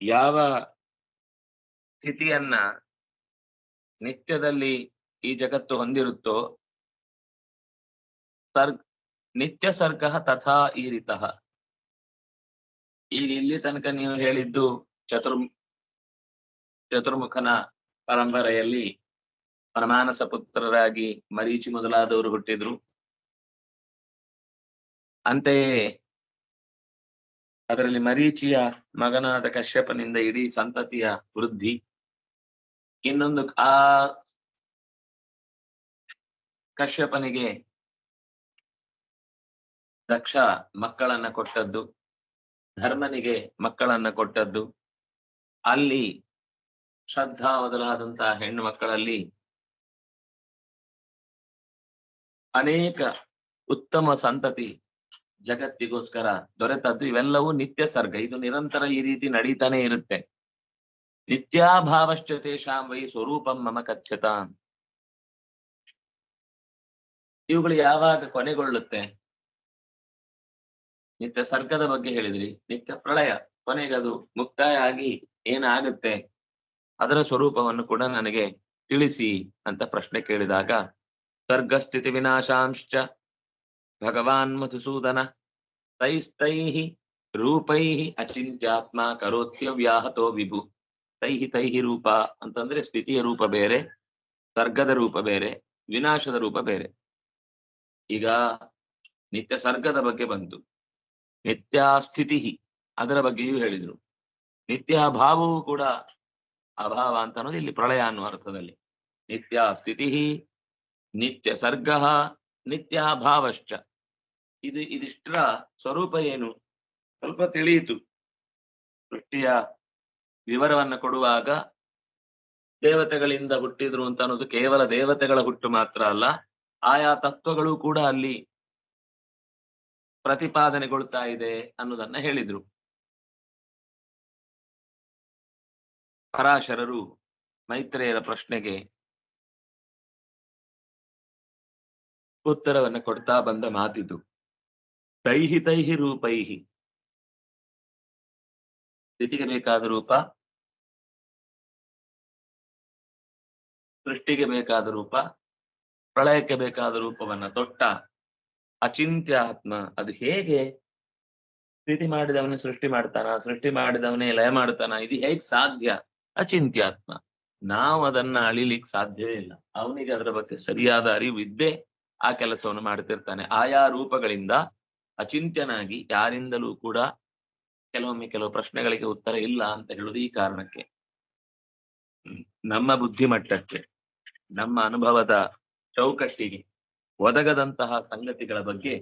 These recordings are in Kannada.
ಯಾವ ಸ್ಥಿತಿಯನ್ನ ನಿತ್ಯದಲ್ಲಿ ಈ ಜಗತ್ತು ಹೊಂದಿರುತ್ತೋ ಸರ್ಗ್, ನಿತ್ಯ ಸರ್ಗ ತಥಾ ಈರಿತ ಈಗ ಇಲ್ಲಿ ತನಕ ನೀವು ಹೇಳಿದ್ದು ಚತುರ್, ಚತುರ್ಮುಖನ ಪರಂಪರೆಯಲ್ಲಿ ಪರಮಾನಸ ಪುತ್ರರಾಗಿ ಮರೀಚಿ ಮೊದಲಾದವರು ಹುಟ್ಟಿದ್ರು. ಅಂತೆಯೇ ಅದರಲ್ಲಿ ಮರೀಚಿಯ ಮಗನಾದ ಕಶ್ಯಪನಿಂದ ಇಡೀ ಸಂತತಿಯ ವೃದ್ಧಿ. ಇನ್ನೊಂದು ಆ ಕಶ್ಯಪನಿಗೆ ದಕ್ಷ ಮಕ್ಕಳನ್ನ ಕೊಟ್ಟದ್ದು, ಧರ್ಮನಿಗೆ ಮಕ್ಕಳನ್ನ ಕೊಟ್ಟದ್ದು. ಅಲ್ಲಿ ಶ್ರದ್ಧಾ ಮೊದಲಾದಂತಹ ಹೆಣ್ಣು ಮಕ್ಕಳಲ್ಲಿ ಅನೇಕ ಉತ್ತಮ ಸಂತತಿ ಜಗತ್ತಿಗೋಸ್ಕರ ದೊರೆತದ್ದು ಇವೆಲ್ಲವೂ ನಿತ್ಯ ಸರ್ಗ. ಇದು ನಿರಂತರ ಈ ರೀತಿ ನಡೀತಾನೆ ಇರುತ್ತೆ. ನಿತ್ಯಾಭಾವಶ್ಚ ತೇಷಾಂ ವೈ ಸ್ವರೂಪಂ ಮಮ ಕಚ್ಚತ ಇವುಗಳು ಯಾವಾಗ ಕೊನೆಗೊಳ್ಳುತ್ತೆ? ನಿತ್ಯ ಸರ್ಗದ ಬಗ್ಗೆ ಹೇಳಿದ್ರಿ. ನಿತ್ಯ ಪ್ರಳಯ ಕೊನೆಗದು ಮುಕ್ತಾಯ ಆಗಿ ಏನಾಗುತ್ತೆ? ಅದರ ಸ್ವರೂಪವನ್ನು ಕೂಡ ನನಗೆ ತಿಳಿಸಿ ಅಂತ ಪ್ರಶ್ನೆ ಕೇಳಿದಾಗ, ಸರ್ಗಸ್ಥಿತಿ ವಿನಾಶಾಂಶ್ಚ ಭಗವಾನ್ ಮಧುಸೂದನ ತೈಸ್ತೈ ರೂಪೈ ಅಚಿಂತ್ಯಾತ್ಮ ಕರೋತ್ಯವ್ಯಾಹತೋ ವಿಭು ತೈಹಿ ತೈಹಿ ರೂಪ ಅಂತಂದ್ರೆ ಸ್ಥಿತಿಯ ರೂಪ ಬೇರೆ ಸರ್ಗದ ರೂಪ ಬೇರೆ, ವಿನಾಶದ ರೂಪ ಬೇರೆ. ಈಗ ನಿತ್ಯ ಸರ್ಗದ ಬಗ್ಗೆ ಬಂತು. ನಿತ್ಯ ಸ್ಥಿತಿ ಅದರ ಬಗ್ಗೆಯೂ ಹೇಳಿದ್ರು. ನಿತ್ಯ ಭಾವವೂ ಕೂಡ ಅಭಾವ ಅಂತ ಅನ್ನೋದು ಇಲ್ಲಿ ಪ್ರಳಯ ಅನ್ನುವ ಅರ್ಥದಲ್ಲಿ. ನಿತ್ಯ ಸ್ಥಿತಿ ನಿತ್ಯ ಸರ್ಗ ನಿತ್ಯ ಭಾವಶ್ಚ. ಇದು ಇದಿಷ್ಟರ ಸ್ವರೂಪ ಏನು? ಸ್ವಲ್ಪ ತಿಳಿಯಿತು. ಸೃಷ್ಟಿಯ ವಿವರವನ್ನ ಕೊಡುವಾಗ ದೇವತೆಗಳಿಂದ ಹುಟ್ಟಿದ್ರು ಅಂತ ಅನ್ನೋದು ಕೇವಲ ದೇವತೆಗಳ ಹುಟ್ಟು ಮಾತ್ರ ಅಲ್ಲ, ಆಯಾ ತತ್ವಗಳು ಕೂಡ ಅಲ್ಲಿ ಪ್ರತಿಪಾದನೆಗೊಳ್ತಾ ಇದೆ ಅನ್ನೋದನ್ನ ಹೇಳಿದ್ರು. ಪರಾಶರರು ಮೈತ್ರೇಯರ ಪ್ರಶ್ನೆಗೆ ಉತ್ತರವನ್ನ ಕೊಡ್ತಾ ಬಂದ ಮಾತಿದು. ತೈಹಿ ತೈಹಿ ರೂಪೈಹಿ. ಸ್ಥಿತಿಗೆ ಬೇಕಾದ ರೂಪ? ಸೃಷ್ಟಿಗೆ ಬೇಕಾದ ರೂಪ? ಪ್ರಳಯಕ್ಕೆ ಬೇಕಾದ ರೂಪವನ್ನ ತೊಟ್ಟ? ಅಚಿಂತ್ಯ ಆತ್ಮ, ಅದು ಹೇಗೆ? ಸ್ಥಿತಿ ಮಾಡಿದವನೇ ಸೃಷ್ಟಿ ಮಾಡ್ತಾನ, ಸೃಷ್ಟಿ ಮಾಡಿದವನೇ ಲಯ ಮಾಡ್ತಾನ ಇದು ಹೇಗ್ ಸಾಧ್ಯ? ಅಚಿಂತ್ಯಾತ್ಮ ನಾವು ಅದನ್ನ ಅಳಿಲಿಕ್ಕೆ ಸಾಧ್ಯವೇ ಇಲ್ಲ. ಅವನಿಗೆ ಅದರ ಬಗ್ಗೆ ಸರಿಯಾದ ಅರಿವು ಇದ್ದೇ ಆ ಕೆಲಸವನ್ನು ಮಾಡ್ತಿರ್ತಾನೆ. ಆಯಾ ರೂಪಗಳಿಂದ ಅಚಿಂತ್ಯನಾಗಿ ಯಾರಿಂದಲೂ ಕೂಡ ಕೆಲವೊಮ್ಮೆ ಕೆಲವು ಪ್ರಶ್ನೆಗಳಿಗೆ ಉತ್ತರ ಇಲ್ಲ ಅಂತ ಹೇಳುದು ಈ ಕಾರಣಕ್ಕೆ. ನಮ್ಮ ಬುದ್ಧಿಮಟ್ಟಕ್ಕೆ, ನಮ್ಮ ಅನುಭವದ ಚೌಕಟ್ಟಿಗೆ ಒದಗದಂತಹ ಸಂಗತಿಗಳ ಬಗ್ಗೆ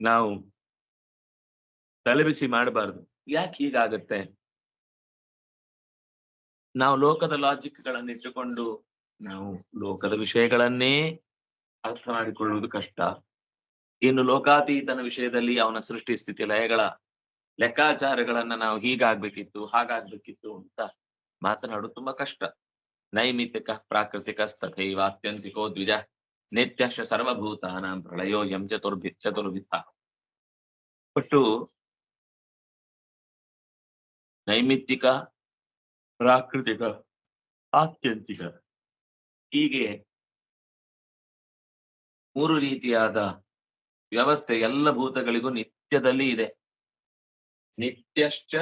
ನಾವು ತಲೆಬಿಸಿ ಮಾಡಬಾರ್ದು. ಯಾಕೆ ಹೀಗಾಗತ್ತೆ? ನಾವು ಲೋಕದ ಲಾಜಿಕ್ಗಳನ್ನು ಇಟ್ಟುಕೊಂಡು ನಾವು ಲೋಕದ ವಿಷಯಗಳನ್ನೇ ಅರ್ಥ ಮಾಡಿಕೊಳ್ಳುವುದು ಕಷ್ಟ. ಇನ್ನು ಲೋಕಾತೀತನ ವಿಷಯದಲ್ಲಿ ಅವನ ಸೃಷ್ಟಿ ಸ್ಥಿತಿ ಲಯಗಳ ಲೆಕ್ಕಾಚಾರಗಳನ್ನ ನಾವು ಹೀಗಾಗ್ಬೇಕಿತ್ತು, ಹಾಗಾಗ್ಬೇಕಿತ್ತು ಅಂತ ಮಾತನಾಡೋದು ತುಂಬಾ ಕಷ್ಟ. ನೈಮಿತ್ತಿಕ, ಪ್ರಾಕೃತಿಕ ತಥೈವ ಅತ್ಯಂತಿಕೋ ದ್ವಿಜ ನಿತ್ಯಶ ಸರ್ವಭೂತಾನಾಂ ಪ್ರಳಯೋ ಎಂ ಚತುರ್ಭಿ ಚತುರ್ಭಿತ ಒಟ್ಟು ನೈಮಿತ್ತಿಕ, ಪ್ರಾಕೃತಿಕ, ಆತ್ಯಂತಿಕ ಹೀಗೆ ಮೂರು ರೀತಿಯಾದ ವ್ಯವಸ್ಥೆ ಎಲ್ಲ ಭೂತಗಳಿಗೂ ನಿತ್ಯದಲ್ಲಿ ಇದೆ. ನಿತ್ಯಶ್ಚ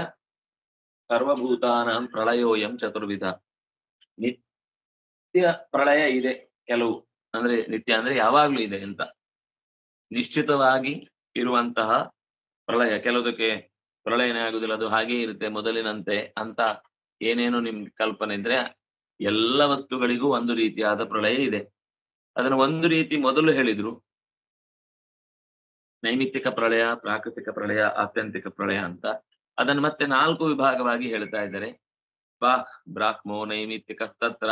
ಸರ್ವಭೂತಾನಾಂ ಪ್ರಳಯೋಯಂ ಚತುರ್ವಿಧ. ನಿತ್ಯ ಪ್ರಳಯ ಇದೆ ಕೆಲವು, ಅಂದ್ರೆ ನಿತ್ಯ ಅಂದ್ರೆ ಯಾವಾಗ್ಲೂ ಇದೆ ಅಂತ. ನಿಶ್ಚಿತವಾಗಿ ಇರುವಂತಹ ಪ್ರಳಯ, ಕೆಲವುದಕ್ಕೆ ಪ್ರಳಯನೇ ಆಗುದಿಲ್ಲ, ಅದು ಹಾಗೆ ಇರುತ್ತೆ ಮೊದಲಿನಂತೆ ಅಂತ ಏನೇನು ನಿಮ್ ಕಲ್ಪನೆ ಇದ್ರೆ, ಎಲ್ಲ ವಸ್ತುಗಳಿಗೂ ಒಂದು ರೀತಿಯಾದ ಪ್ರಳಯ ಇದೆ. ಅದನ್ನು ಒಂದು ರೀತಿ ಮೊದಲು ಹೇಳಿದ್ರು. ನೈಮಿತ್ತಿಕ ಪ್ರಳಯ, ಪ್ರಾಕೃತಿಕ ಪ್ರಳಯ, ಆತ್ಯಂತಿಕ ಪ್ರಳಯ ಅಂತ. ಅದನ್ನು ಮತ್ತೆ ನಾಲ್ಕು ವಿಭಾಗವಾಗಿ ಹೇಳ್ತಾ ಇದ್ದಾರೆ. ಬಾಹ್ ಬ್ರಾಹ್ಮೋ ನೈಮಿತ್ತಿಕ ತತ್ರ.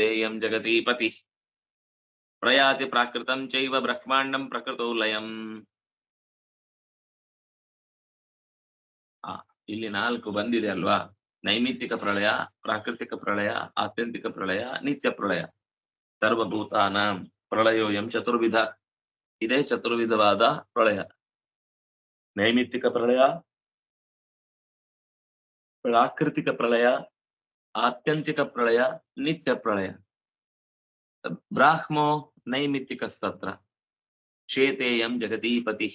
ಎಂ ಜಗತೀಪತಿ ಪ್ರಯಾತಿ ಪ್ರಾಕೃತಂ ಚೈವ ಬ್ರಹ್ಮಾಂಡಂ ಪ್ರಕೃತೌ ಲಯಂ. ಇಲ್ಲಿ ನಾಲ್ಕು ಬಂದಿದೆ ಅಲ್ವಾ? ನೈಮಿತ್ತಿಕ ಪ್ರಳಯ, ಪ್ರಾಕೃತಿಕ ಪ್ರಳಯ, ಆತ್ಯಂತಿಕ ಪ್ರಳಯ, ನಿತ್ಯ ಪ್ರಳಯ. ಸರ್ವಭೂತಾನಾಂ ಪ್ರಳಯೋಯಂ ಚತುರ್ವಿಧ. ಇದೇ ಚತುರ್ವಿಧವಾದ ಪ್ರಳಯ. ನೈಮಿತ್ತಿಕ ಪ್ರಳಯ, ಪ್ರಾಕೃತಿಕ ಪ್ರಳಯ, ಆತ್ಯಂತಿಕ ಪ್ರಳಯ, ನಿತ್ಯ ಪ್ರಳಯ. ಬ್ರಾಹ್ಮೋ ನೈಮಿತ್ತಿಕಸ್ತತ್ರ ಶೇತೇಯಂ ಜಗದೀಪತಿ.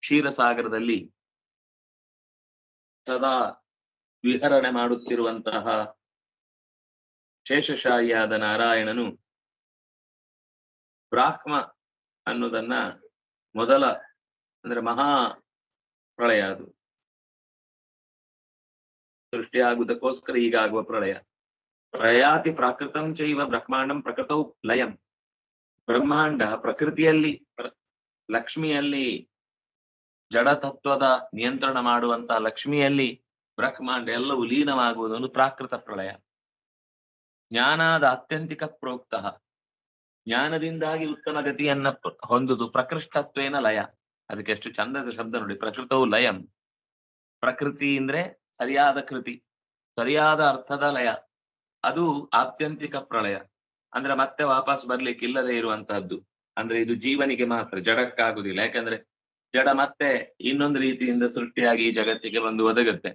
ಕ್ಷೀರಸಾಗರದಲ್ಲಿ ಸದಾ ವಿಹರಣೆ ಮಾಡುತ್ತಿರುವಂತಹ ಶೇಷಶಾಹಿಯಾದ ನಾರಾಯಣನು ಬ್ರಾಹ್ಮ ಅನ್ನೋದನ್ನ ಮೊದಲ ಅಂದ್ರೆ ಮಹಾ ಪ್ರಳಯ ಅದು. ಸೃಷ್ಟಿಯಾಗುವುದಕ್ಕೋಸ್ಕರ ಈಗಾಗುವ ಪ್ರಳಯ. ಪ್ರಯಾತಿ ಪ್ರಾಕೃತಂ ಚೈವ ಬ್ರಹ್ಮಾಂಡಂ ಪ್ರಕೃತೌ ಲಯಂ. ಬ್ರಹ್ಮಾಂಡ ಪ್ರಕೃತಿಯಲ್ಲಿ, ಪ್ರ- ಲಕ್ಷ್ಮಿಯಲ್ಲಿ ಜಡತತ್ವದ ನಿಯಂತ್ರಣ ಮಾಡುವಂತ ಲಕ್ಷ್ಮಿಯಲ್ಲಿ ಬ್ರಹ್ಮಾಂಡ ಎಲ್ಲವೂ ಲೀನವಾಗುವುದೊಂದು ಪ್ರಾಕೃತ ಪ್ರಳಯ. ಜ್ಞಾನಾದ ಅತ್ಯಂತಿಕ ಪ್ರೋಕ್ತ. ಜ್ಞಾನದಿಂದಾಗಿ ಉತ್ತಮ ಗತಿಯನ್ನ ಹೊಂದುದು ಪ್ರಕೃಷ್ಟತ್ವೇನ ಲಯ. ಅದಕ್ಕೆ ಎಷ್ಟು ಚಂದದ ಶಬ್ದ ನೋಡಿ, ಪ್ರಕೃತವು ಲಯಂ. ಪ್ರಕೃತಿ ಅಂದ್ರೆ ಸರಿಯಾದ ಕೃತಿ, ಸರಿಯಾದ ಅರ್ಥದ ಲಯ. ಅದು ಆತ್ಯಂತಿಕ ಪ್ರಳಯ. ಅಂದ್ರೆ ಮತ್ತೆ ವಾಪಸ್ ಬರ್ಲಿಕ್ಕೆ ಇಲ್ಲದೆ ಇರುವಂತಹದ್ದು. ಅಂದ್ರೆ ಇದು ಜೀವನಿಗೆ ಮಾತ್ರ, ಜಡಕ್ಕಾಗುದಿಲ್ಲ. ಯಾಕಂದ್ರೆ ಜಡ ಮತ್ತೆ ಇನ್ನೊಂದು ರೀತಿಯಿಂದ ಸೃಷ್ಟಿಯಾಗಿ ಈ ಜಗತ್ತಿಗೆ ಬಂದು ಒದಗುತ್ತೆ.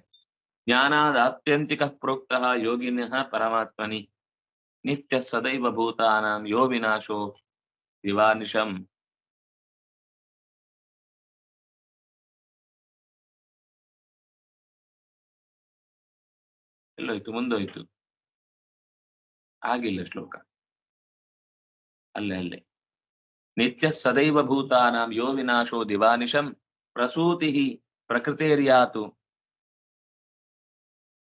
ಜ್ಞಾನದ ಆತ್ಯಂತಿಕ ಪ್ರೋಕ್ತ ಯೋಗಿನಃ ಪರಮಾತ್ಮನಿ. ನಿತ್ಯ ಸದೈವ ಭೂತಾನಾಂ ಯೋ ವಿನಾಶೋ ದಿವಾನಿಶಂ ಎಲ್ಲೋಯ್ತು, ಮುಂದೋಯ್ತು. ಆಗಿಲ್ಲ ಶ್ಲೋಕ. ಅಲ್ಲೇ ಅಲ್ಲೇ. ನಿತ್ಯ ಸದೈವ ಭೂತಾನಾಂ ಯೋ ವಿನಾಶೋ ದಿವಾನಿಶಂ ಪ್ರಸೂತಿ ಪ್ರಕೃತೇರ್ಯಾತು.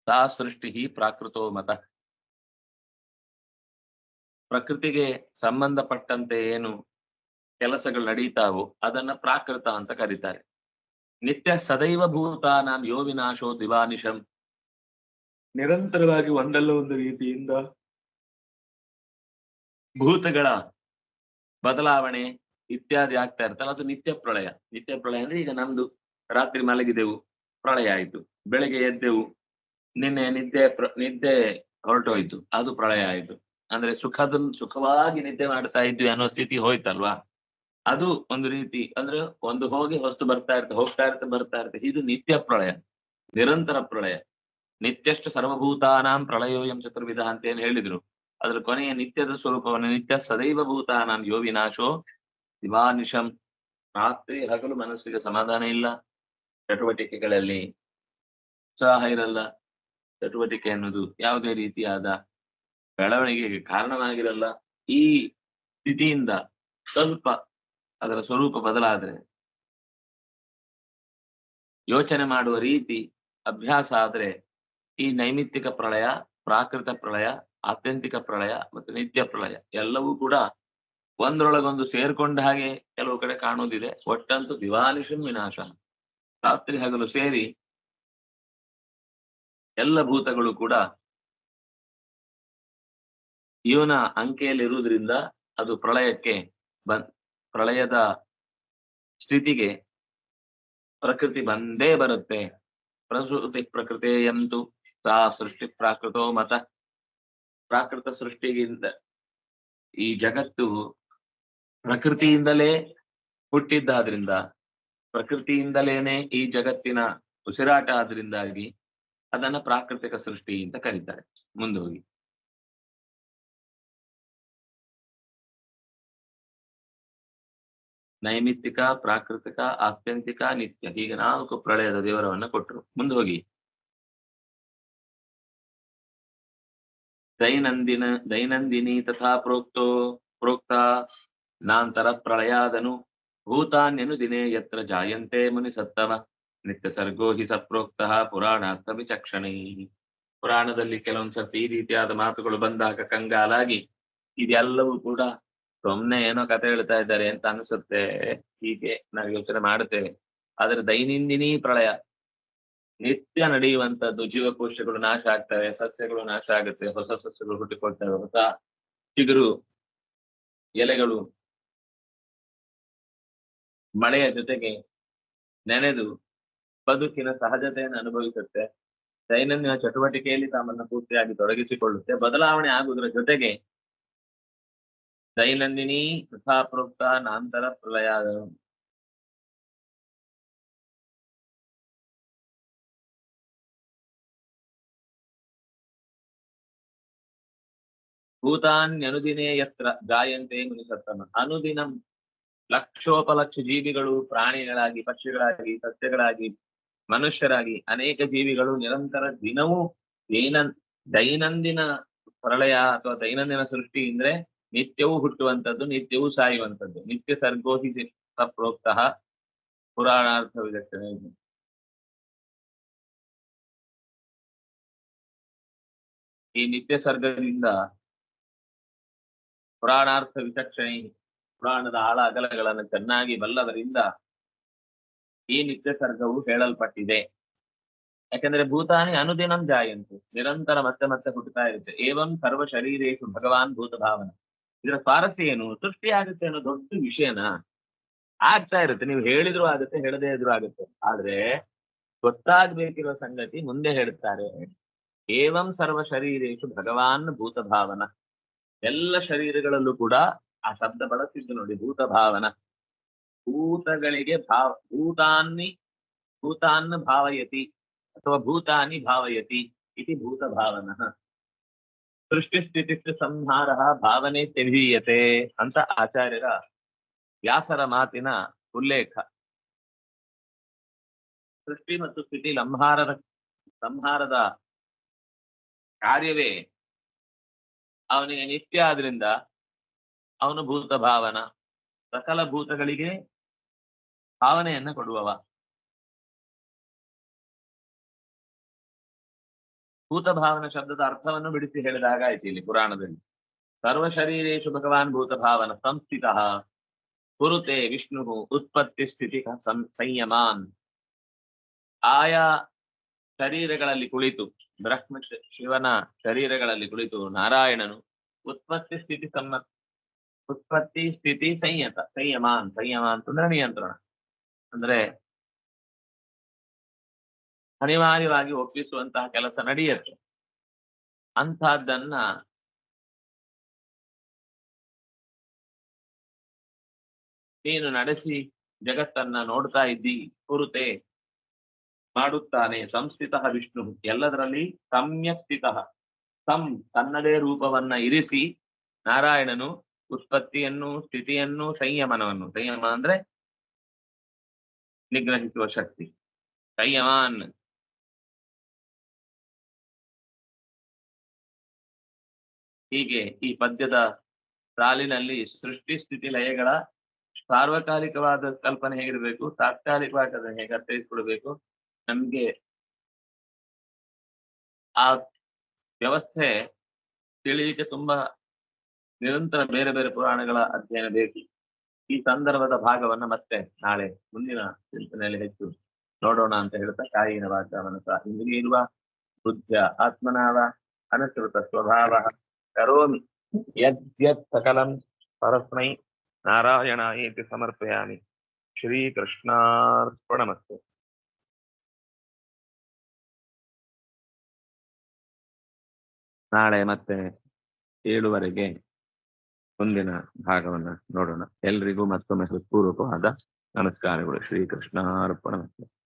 ಸಾ ಸೃಷ್ಟಿ ಪ್ರಾಕೃತೋ ಮತ. ಪ್ರಕೃತಿಗೆ ಸಂಬಂಧಪಟ್ಟಂತೆ ಏನು ಕೆಲಸಗಳು ನಡೀತಾವೋ ಅದನ್ನ ಪ್ರಾಕೃತ ಅಂತ ಕರೀತಾರೆ. ನಿತ್ಯ ಸದೈವ ಭೂತಾನಾಂ ಯೋ ವಿನಾಶೋ ದಿವಾನಿಶಂ. ನಿರಂತರವಾಗಿ ಒಂದಲ್ಲ ಒಂದು ರೀತಿಯಿಂದ ಭೂತಗಳ ಬದಲಾವಣೆ ಇತ್ಯಾದಿ ಆಗ್ತಾ ಇರ್ತಲ್ಲ ಅದು ನಿತ್ಯ ಪ್ರಳಯ. ನಿತ್ಯ ಪ್ರಳಯ ಅಂದ್ರೆ ಈಗ ನಮ್ದು ರಾತ್ರಿ ಮಲಗಿದೆವು ಪ್ರಳಯ ಆಯ್ತು. ಬೆಳಗ್ಗೆ ಎದ್ದೆವು ನಿನ್ನೆ ನಿದ್ದೆ ಪ್ರ- ನಿದ್ದೆ ಹೊರಟೋಯ್ತು ಅದು ಪ್ರಳಯ ಆಯ್ತು. ಅಂದ್ರೆ ಸುಖದ ಸುಖವಾಗಿ ನಿದ್ದೆ ಮಾಡ್ತಾ ಇದ್ವಿ ಅನ್ನೋ ಸ್ಥಿತಿ ಹೋಯ್ತಲ್ವಾ? ಅದು ಒಂದು ರೀತಿ ಅಂದ್ರೆ ಒಂದು ಹೋಗಿ ಹೊಸ್ತು ಬರ್ತಾ ಇರ್ತದೆ ಹೋಗ್ತಾ ಇರ್ತದೆ ಬರ್ತಾ ಇರ್ತದೆ ಇದು ನಿತ್ಯ ಪ್ರಳಯ, ನಿರಂತರ ಪ್ರಳಯ. ನಿತ್ಯಷ್ಟು ಸರ್ವಭೂತಾನಾಂ ಪ್ರಳಯೋಯಂ ಚತುರ್ವಿಧ ಅಂತ ಏನ್ ಹೇಳಿದ್ರು. ಅದ್ರ ಕೊನೆಯ ನಿತ್ಯದ ಸ್ವರೂಪವನ್ನು ನಿತ್ಯ ಸದೈವ ಭೂತಾನಾಂ ಯೋ ವಿನಾಶೋ ದಿವಾನಿಶಂ. ರಾತ್ರಿ ಹಗಲು ಮನಸ್ಸಿಗೆ ಸಮಾಧಾನ ಇಲ್ಲ. ಚಟುವಟಿಕೆಗಳಲ್ಲಿ ಉತ್ಸಾಹ ಇರಲ್ಲ. ಚಟುವಟಿಕೆ ಅನ್ನೋದು ಯಾವುದೇ ರೀತಿಯಾದ ಬೆಳವಣಿಗೆಗೆ ಕಾರಣವಾಗಿರಲ್ಲ, ಈ ಸ್ಥಿತಿಯಿಂದ ಸ್ವಲ್ಪ ಅದರ ಸ್ವರೂಪ ಬದಲಾದ್ರೆ ಯೋಚನೆ ಮಾಡುವ ರೀತಿ ಅಭ್ಯಾಸ ಆದ್ರೆ ಈ ನೈಮಿತ್ತಿಕ ಪ್ರಳಯ, ಪ್ರಾಕೃತ ಪ್ರಳಯ, ಆತ್ಯಂತಿಕ ಪ್ರಳಯ ಮತ್ತು ನಿತ್ಯ ಪ್ರಳಯ ಎಲ್ಲವೂ ಕೂಡ ಒಂದರೊಳಗೊಂದು ಸೇರ್ಕೊಂಡ ಹಾಗೆ ಕೆಲವು ಕಡೆ ಕಾಣುವುದಿದೆ ಒಟ್ಟಂತೂ ದಿವಾನಿಶಂ ವಿನಾಶ ರಾತ್ರಿ ಹಗಲು ಸೇರಿ ಎಲ್ಲ ಭೂತಗಳು ಕೂಡ ಇವನ ಅಂಕೆಯಲ್ಲಿ ಇರುವುದರಿಂದ ಅದು ಪ್ರಳಯಕ್ಕೆ ಪ್ರಳಯದ ಸ್ಥಿತಿಗೆ ಪ್ರಕೃತಿ ಬಂದೇ ಬರುತ್ತೆ. ಪ್ರಸೂತಿ ಪ್ರಕೃತಿಯಂತು ಸಾ ಸೃಷ್ಟಿ ಪ್ರಾಕೃತೋ ಮತ. ಪ್ರಾಕೃತ ಸೃಷ್ಟಿಗಿಂತ ಈ ಜಗತ್ತು ಪ್ರಕೃತಿಯಿಂದಲೇ ಹುಟ್ಟಿದ್ದಾದ್ರಿಂದ, ಪ್ರಕೃತಿಯಿಂದಲೇನೆ ಈ ಜಗತ್ತಿನ ಉಸಿರಾಟ ಆದ್ರಿಂದಾಗಿ ಅದನ್ನ ಪ್ರಾಕೃತಿಕ ಸೃಷ್ಟಿ ಅಂತ ಕರೀತಾರೆ. ಮುಂದೆ ಹೋಗಿ. ನೈಮಿತ್ತಿಕ, ಪ್ರಾಕೃತಿಕ, ಆತ್ಯಂತಿಕ, ನಿತ್ಯ. ಈಗ ನಾಲ್ಕು ಪ್ರಳಯದ ವಿವರವನ್ನು ಕೊಟ್ಟರು ಮುಂದೆ ಹೋಗಿ. ದೈನಂದಿನ, ದೈನಂದಿನಿ ತಥಾ ಪ್ರೋಕ್ತೋ, ಪ್ರೋಕ್ತ, ನಾಂತರ ಪ್ರಳಯಾದನು, ಭೂತಾನ್ಯನು ದಿನೇ ಯತ್ರ ಜಾಯಂತೆ ಮುನಿ ಸತ್ತವ ನಿತ್ಯ ಸರ್ಗೋ ಹಿ ಸಪ್ರೋಕ್ತ ಪುರಾಣಾರ್ಥ ವಿಚಕ್ಷಣೈ ಪುರಾಣದಲ್ಲಿ ಕೆಲವೊಂದ್ಸರ್ತಿ ಈ ರೀತಿಯಾದ ಮಾತುಗಳು ಬಂದಾಗ ಕಂಗಾಲಾಗಿ, ಇದೆಲ್ಲವೂ ಕೂಡ ಸುಮ್ನೆ ಏನೋ ಕತೆ ಹೇಳ್ತಾ ಇದ್ದಾರೆ ಅಂತ ಅನ್ಸುತ್ತೆ. ಹೀಗೆ ನಾವು ಯೋಚನೆ ಮಾಡುತ್ತೇವೆ. ಆದ್ರೆ ದೈನಂದಿನಿ ಪ್ರಳಯ. ನಿತ್ಯ ನಡೆಯುವಂತದ್ದು ಜೀವಕೋಶಗಳು ನಾಶ ಆಗ್ತವೆ, ಸಸ್ಯಗಳು ನಾಶ ಆಗುತ್ತೆ, ಹೊಸ ಸಸ್ಯಗಳು ಹುಟ್ಟಿಕೊಳ್ತವೆ, ಹೊಸ ಚಿಗುರು, ಎಲೆಗಳು ಮಳೆಯ ಜೊತೆಗೆ ನೆನೆದು ಬದುಕಿನ ಸಹಜತೆಯನ್ನು ಅನುಭವಿಸುತ್ತೆ. ದೈನಂದಿನ ಚಟುವಟಿಕೆಯಲ್ಲಿ ತಮ್ಮನ್ನು ಪೂರ್ತಿಯಾಗಿ ತೊಡಗಿಸಿಕೊಳ್ಳುತ್ತೆ. ಬದಲಾವಣೆ ಆಗುವುದರ ಜೊತೆಗೆ ದೈನಂದಿನಿ ತಥಾ ಪ್ರೋಕ್ತ ನಾಂತರ ಪ್ರಲಯಾದ ಭೂತಾನ್ಯನುದಿನೇ ಯತ್ರ ಜಾಯಂತೆ ಮುನಿಸತ್ತಮ ಅನುದಿನಂ ಲಕ್ಷೋಪಲಕ್ಷ ಜೀವಿಗಳು, ಪ್ರಾಣಿಗಳಾಗಿ, ಪಕ್ಷಿಗಳಾಗಿ, ಸಸ್ಯಗಳಾಗಿ, ಮನುಷ್ಯರಾಗಿ ಅನೇಕ ಜೀವಿಗಳು ನಿರಂತರ ದಿನವೂ ದೈನ ದೈನಂದಿನ ಪ್ರಳಯ ಅಥವಾ ದೈನಂದಿನ ಸೃಷ್ಟಿ ಅಂದ್ರೆ ನಿತ್ಯವೂ ಹುಟ್ಟುವಂಥದ್ದು, ನಿತ್ಯವೂ ಸಾಯುವಂಥದ್ದು. ನಿತ್ಯ ಸರ್ಗೋಹಿ ಪ್ರೋಕ್ತ ಪುರಾಣಾರ್ಥ ವಿಲಕ್ಷಣೆ ಈ ನಿತ್ಯ ಸರ್ಗದಿಂದ ಪುರಾಣಾರ್ಥ ವಿಚಕ್ಷಣೆ, ಪುರಾಣದ ಆಳ ಅಗಲಗಳನ್ನು ಚೆನ್ನಾಗಿ ಬಲ್ಲವರಿಂದ ಈ ನಿತ್ಯ ಸರ್ಗವು ಹೇಳಲ್ಪಟ್ಟಿದೆ. ಯಾಕಂದ್ರೆ ಭೂತಾನಿ ಅನುದಿನಂ ಜಾಯಂತು. ನಿರಂತರ ಮತ್ತೆ ಮತ್ತೆ ಹುಟ್ಟುತ್ತಾ ಇರುತ್ತೆ. ಏವಂ ಸರ್ವ ಶರೀರೇಶು ಭಗವಾನ್ ಭೂತ ಭಾವನ ಇದರ ಸ್ವಾರಸ್ಯ ಏನು? ಸೃಷ್ಟಿ ಆಗುತ್ತೆ ಅನ್ನೋ ದೊಡ್ಡ ವಿಷಯನ ಆಗ್ತಾ ಇರುತ್ತೆ. ನೀವು ಹೇಳಿದ್ರು ಆಗುತ್ತೆ, ಹೇಳದೇ ಇದ್ರು ಆಗುತ್ತೆ. ಆದ್ರೆ ಗೊತ್ತಾಗ್ಬೇಕಿರೋ ಸಂಗತಿ ಮುಂದೆ ಹೇಳ್ತಾರೆ. ಏವಂ ಸರ್ವ ಶರೀರೇಶು ಭಗವಾನ್ ಭೂತ ಭಾವನ ಎಲ್ಲ ಶರೀರಗಳಲ್ಲೂ ಕೂಡ ಆ ಶಬ್ದ ಬಳಸಿದ್ದು ನೋಡಿ ಭೂತ ಭಾವನ ಭೂತಗಳಿಗೆ ಭಾವ, ಭೂತಾನ್ನಿ, ಭೂತಾನ್ ಭಾವಯತಿ ಅಥವಾ ಭೂತಾನಿ ಭಾವಯತಿ ಇತಿ ಭೂತ ಭಾವನ ಸೃಷ್ಟಿ ಸ್ಥಿತಿ ಸಂಹಾರ ಭಾವನೆ ತೆವೀಯತೆ ಅಂತ ಆಚಾರ್ಯರ ವ್ಯಾಸರ ಮಾತಿನ ಉಲ್ಲೇಖ. ಸೃಷ್ಟಿ ಮತ್ತು ಸ್ಥಿತಿ ಲಂಹಾರದ ಸಂಹಾರದ ಕಾರ್ಯವೇ ಅವನಿಗೆ ನಿತ್ಯ ಆದ್ರಿಂದ ಅವನು ಭೂತ ಭಾವನ ಸಕಲ ಭೂತಗಳಿಗೆ ಭಾವನೆಯನ್ನ ಕೊಡುವವ. ಭೂತ ಭಾವನ ಶಬ್ದದ ಅರ್ಥವನ್ನು ಬಿಡಿಸಿ ಹೇಳಿದಾಗ ಆಯ್ತು ಇಲ್ಲಿ ಪುರಾಣದಲ್ಲಿ. ಸರ್ವ ಶರೀರೇಶು ಭಗವಾನ್ ಭೂತಭಾವನ ಸಂಸ್ಥಿತ. ಕುರುತೆ ವಿಷ್ಣು ಉತ್ಪತ್ತಿ ಸ್ಥಿತಿ ಸಂಯಮಾನ್. ಆಯಾ ಶರೀರಗಳಲ್ಲಿ ಕುಳಿತು, ಬ್ರಹ್ಮ ಶಿವನ ಶರೀರಗಳಲ್ಲಿ ಕುಳಿತು, ನಾರಾಯಣನು ಉತ್ಪತ್ತಿ ಸ್ಥಿತಿ ಸಮ್ಮ, ಉತ್ಪತ್ತಿ ಸ್ಥಿತಿ ಸಂಯತ, ಸಂಯಮಾನ್, ಸಂಯಮ ಅಂತಂದ್ರೆ ನಿಯಂತ್ರಣ. ಅಂದ್ರೆ ಅನಿವಾರ್ಯವಾಗಿ ಒಪ್ಪಿಸುವಂತಹ ಕೆಲಸ ನಡೆಯುತ್ತೆ. ಅಂಥದ್ದನ್ನ ನೀನು ನಡೆಸಿ ಜಗತ್ತನ್ನ ನೋಡ್ತಾ ಇದ್ದಿ, ಕುರುತೆ ಮಾಡುತ್ತಾನೆ. ಸಂಸ್ಥಿತ ವಿಷ್ಣು. ಎಲ್ಲದರಲ್ಲಿ ಸಮ್ಯಕ್ ಸ್ಥಿತ. ಸಂ ತನ್ನದೇ ರೂಪವನ್ನ ಇರಿಸಿ ನಾರಾಯಣನು ಉತ್ಪತ್ತಿಯನ್ನು, ಸ್ಥಿತಿಯನ್ನು, ಸಂಯಮನವನ್ನು. ಸಂಯಮ ಅಂದ್ರೆ ನಿಗ್ರಹಿಸುವ ಶಕ್ತಿ. ಸಂಯಮಾನ್. ಹೀಗೆ ಈ ಪದ್ಯದ ಸಾಲಿನಲ್ಲಿ ಸೃಷ್ಟಿ, ಸ್ಥಿತಿ, ಲಯಗಳ ಸಾರ್ವಕಾಲಿಕವಾದ ಕಲ್ಪನೆ ಹೇಗಿರಬೇಕು ತಾತ್ಕಾಲಿಕವಾಗಿ ಅದನ್ನು ಹೇಗೆ ಅರ್ಥೈಸ್ಕೊಳ್ಬೇಕು, ನಮ್ಗೆ ಆ ವ್ಯವಸ್ಥೆ ತಿಳಿಯಲಿಕ್ಕೆ ತುಂಬಾ ನಿರಂತರ ಬೇರೆ ಬೇರೆ ಪುರಾಣಗಳ ಅಧ್ಯಯನ ಬೇಕು. ಈ ಸಂದರ್ಭದ ಭಾಗವನ್ನ ಮತ್ತೆ ನಾಳೆ ಮುಂದಿನ ಚಿಂತನೆಯಲ್ಲಿ ಹೆಚ್ಚು ನೋಡೋಣ ಅಂತ ಹೇಳ್ತಾ ಕಾಯಿನ ವಾಚ ಮನಸ ಇಂದ್ರಿಯರ್ವ ಬುದ್ಧ ಆತ್ಮನಾವ ಅನಶ್ರುತ ಸ್ವಭಾವ. ಕರೋಮಿ ಯದ್ಯತ್ ಸಕಲಂ ಪರಸ್ಮೈ ನಾರಾಯಣಾಯೇತಿ ಸಮರ್ಪಯಾಮಿ ಶ್ರೀಕೃಷ್ಣಾರ್ಪಣಮಸ್ತು ನಾಳೆ ಮತ್ತೆ ಏಳುವರೆಗೆ ಮುಂದಿನ ಭಾಗವನ್ನ ನೋಡೋಣ. ಎಲ್ರಿಗೂ ಮತ್ತೊಮ್ಮೆ ಹೃತ್ಪೂರ್ವಕವಾದ ನಮಸ್ಕಾರಗಳು. ಶ್ರೀಕೃಷ್ಣಾರ್ಪಣಮಸ್ತು.